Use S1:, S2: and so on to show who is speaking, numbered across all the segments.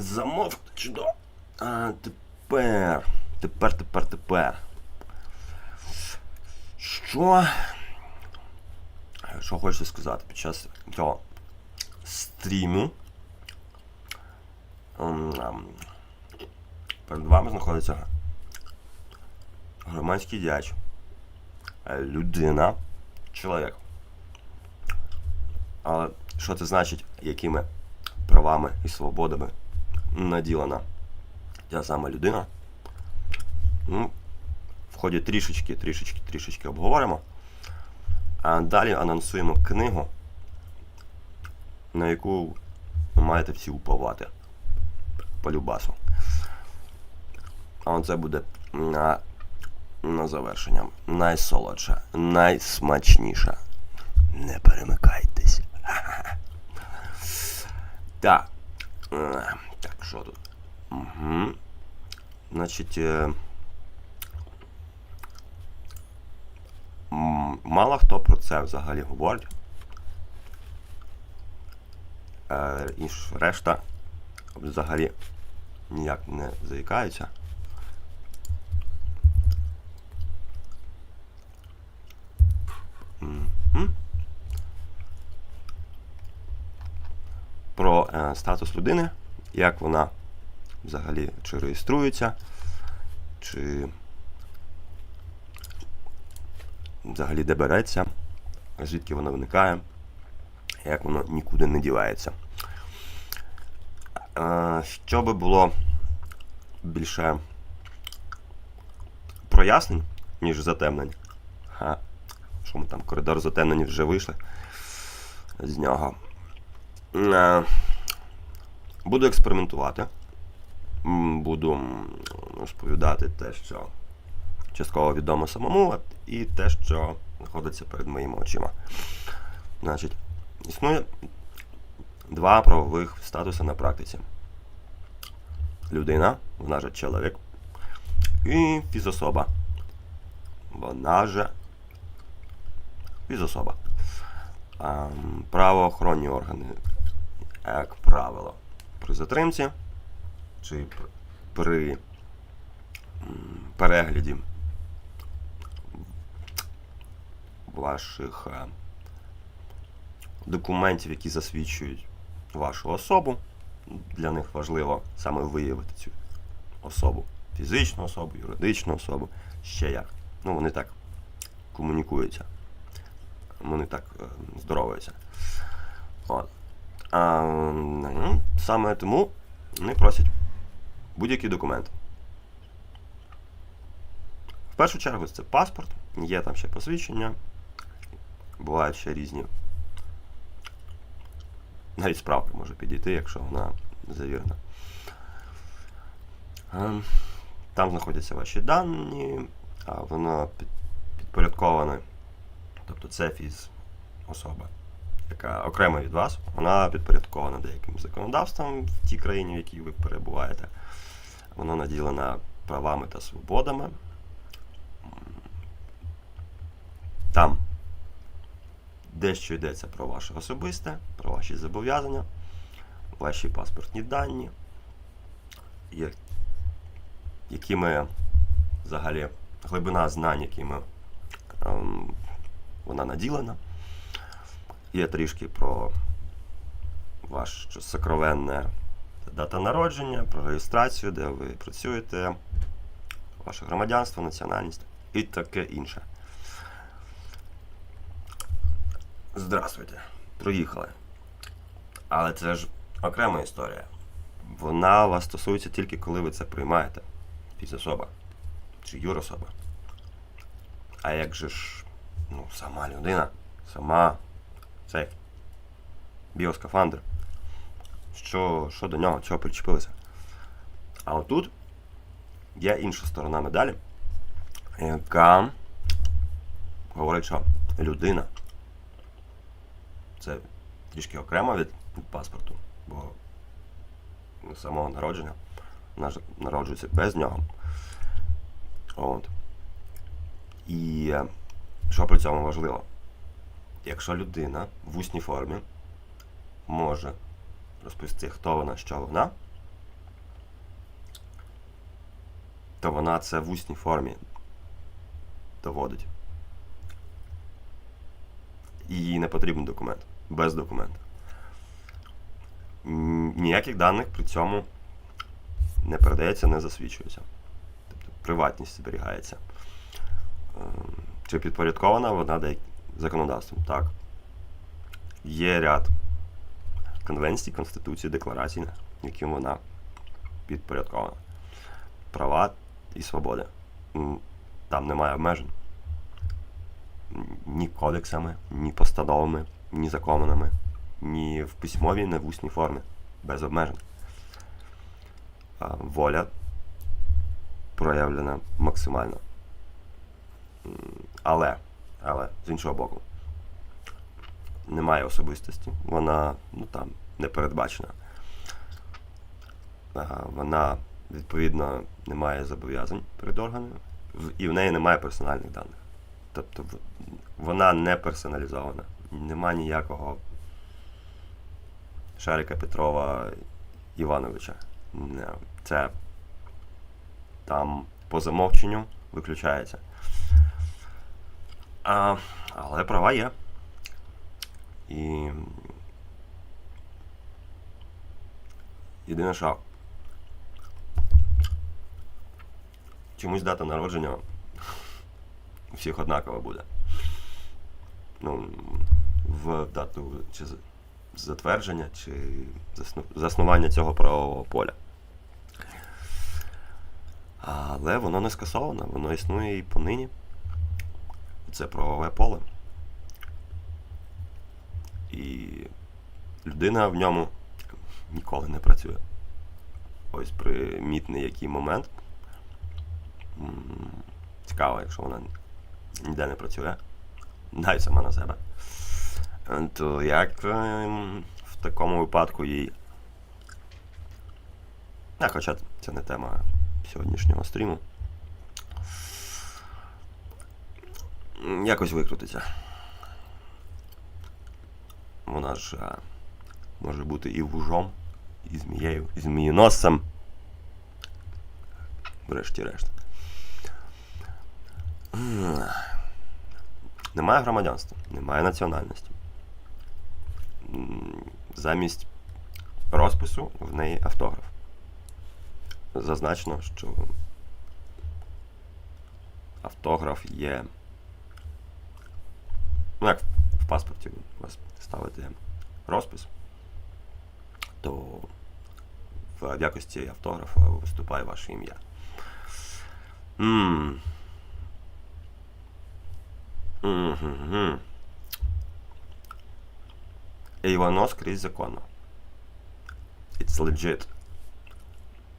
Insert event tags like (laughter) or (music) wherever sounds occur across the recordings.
S1: Замовк чудово. А тепер. Тепер, тепер, тепер. Що? Що хочеться сказати під час цього стріму? Ем, ем, Перед вами знаходиться громадський е, людина, чоловік. Але що це значить, якими правами і свободами наділена ця сама людина? Ну, в ході трішечки, трішечки, трішечки обговоримо. А далі анонсуємо книгу, на яку ви маєте всі уповати по любасу. А це буде на, на завершення. Найсолодша, найсмачніша. Не перемикайтесь. (laughs) Так. Так, що тут? Угу. Значить. е, Мало хто про це взагалі говорить. Е, і решта взагалі ніяк не заїкаються. Про е, статус людини, як вона взагалі чи реєструється, чи взагалі де береться, звідки воно виникає, як воно нікуди не дівається. Е, Щоб було більше прояснень, ніж затемнень. Ха. Що ми там, коридор затемнені вже вийшли з нього. Буду експериментувати. Буду розповідати те, що частково відомо самому, і те, що знаходиться перед моїми очима. Значить, існує два правових статуси на практиці. Людина, вона же чоловік, і фізособа. Вона же фізособа. Правоохоронні органи, як правило, при затримці чи при перегляді ваших е, документів, які засвідчують вашу особу. Для них важливо саме виявити цю особу. Фізичну особу, юридичну особу, ще як. Ну, вони так комунікуються. Вони так е, здоровуються. От. А, саме тому вони просять будь-який документ. В першу чергу це паспорт, є там ще посвідчення, бувають ще різні. Навіть справка може підійти, якщо вона завірена. Там знаходяться ваші дані, а воно підпорядковане. Тобто це фіз особа, яка окремо від вас, вона підпорядкована деяким законодавством в тій країні, в якій ви перебуваєте. Вона наділена правами та свободами. Там дещо йдеться про ваше особисте, про ваші зобов'язання, ваші паспортні дані, якими взагалі глибина знань, якими ем, вона наділена. Є трішки про ваше сокровенне дата народження, про реєстрацію, де ви працюєте, ваше громадянство, національність і таке інше. Здравствуйте. Проїхали. Але це ж окрема історія. Вона вас стосується тільки коли ви це приймаєте. Фізособа чи юрособа. А як же ж ну, сама людина, сама цей біоскафандр. Що, що до нього, чого причепилося? А отут є інша сторона медалі, яка говорить, що людина це трішки окремо від, паспорту, бо самого народження народжується без нього. От. І е, що при цьому важливо? Якщо людина в усній формі може розповісти, хто вона, що вона, то вона це в усній формі доводить. І їй не потрібен документ. Без документа. Ніяких даних при цьому не передається, не засвідчується. Тобто приватність зберігається. Ем, Чи підпорядкована вона законодавством? Так. Є ряд конвенцій, конституцій, декларацій, яким вона підпорядкована. Права і свободи. Там немає обмежень. Ні кодексами, ні постановами, ні законами, ні в письмовій, ні в усній формі. Без обмежень. Воля проявлена максимально. Але, але, з іншого боку, немає особистості. Вона ну, там, не передбачена. Вона, відповідно, не має зобов'язань перед органами, і в неї немає персональних даних. Тобто вона не персоналізована. Нема ніякого Шарика Петрова Івановича. Це там по замовченню виключається. А, але права є. І єдине, що чомусь дата народження у всіх однакова буде. Ну, в дату чи затвердження, чи заснування цього правового поля. Але воно не скасоване, воно існує і понині. Це правове поле. І людина в ньому ніколи не працює. Ось примітний який момент. Цікаво, якщо вона ніде не працює. Дай сама на себе. То як ем, в такому випадку їй. А, хоча це не тема сьогоднішнього стріму. Якось викрутиться. Вона ж а, може бути і вужом, і змією, і змієносцем. Врешті-решт. Немає громадянства, немає національності. Замість розпису в неї автограф. Зазначено, що автограф є. Ну, як в паспорті у вас ставите розпис, то в якості автографа виступає ваше ім'я. М. Мгм. І воно скрізь законно. It's legit.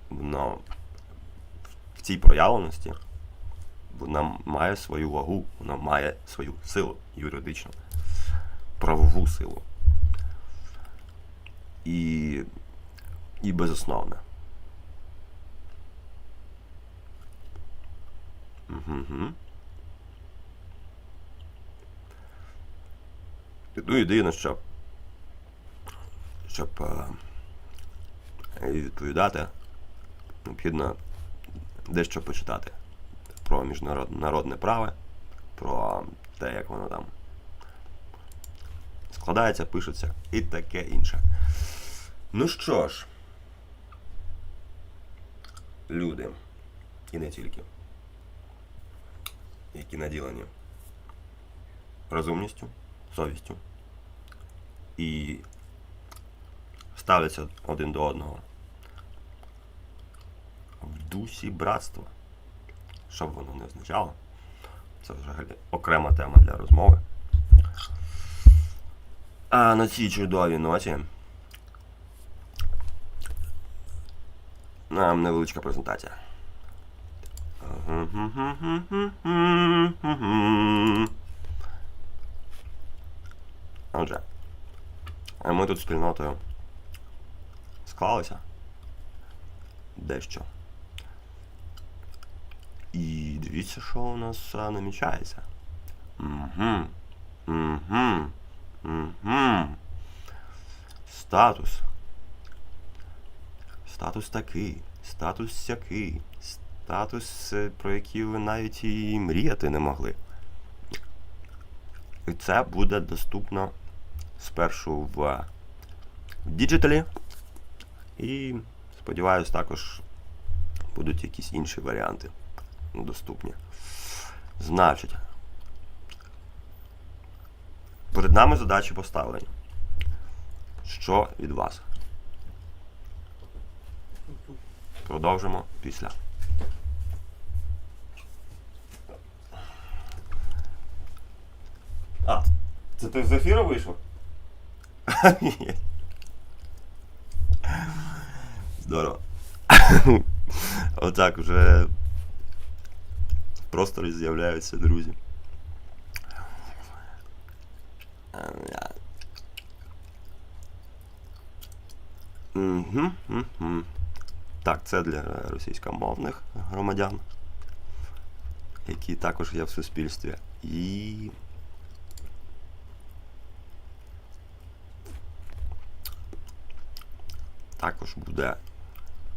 S1: Воно в цій проявленості вона має свою вагу, вона має свою силу юридичну, правову силу. І, і безосновна. Угу. Ну, єдине, що щоб е, відповідати, необхідно дещо почитати про міжнародне народне право, про те, як воно там складається, пишеться і таке інше. Ну що ж, люди, і не тільки, які наділені розумністю, совістю і ставляться один до одного в дусі братства. Що б воно не означало, це взагалі окрема тема для розмови. А на цій чудовій ноті нам невеличка презентація. Отже, ми тут спільнотою склалися дещо. І дивіться, що у нас намічається. Угу. Угу. Угу. Статус. Статус такий. Статус сякий. статус, е, про який ви навіть і мріяти не могли. І це буде доступно спершу в діджиталі. І сподіваюсь, також будуть якісь інші варіанти доступні. Значить, перед нами задачі поставлені. Що від вас? Продовжимо після. А, це ти з ефіру вийшов? (laughs) Здорово. (laughs) Отак вже просторі з'являються друзі. Угу, угу. Так, це для російськомовних громадян, які також є в суспільстві. І. Також буде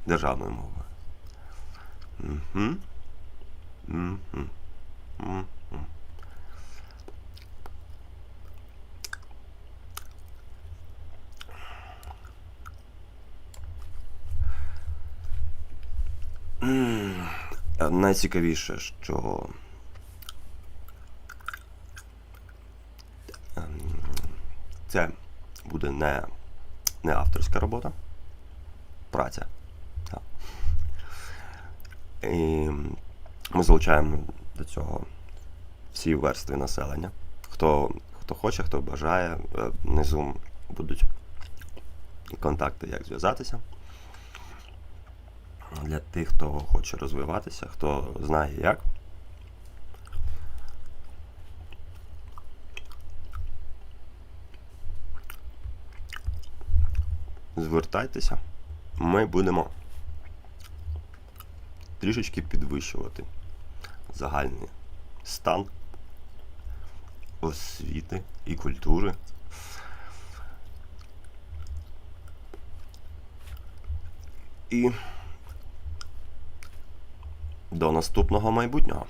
S1: державною мовою. Угу. Найцікавіше, що ем, це буде не, не авторська робота, праця. І ми залучаємо до цього всі верстви населення. Хто, хто хоче, хто бажає, е, внизу будуть контакти, як зв'язатися. Для тих, хто хоче розвиватися, хто знає як. Звертайтеся, ми будемо трішечки підвищувати загальний стан освіти і культури. І до наступного майбутнього.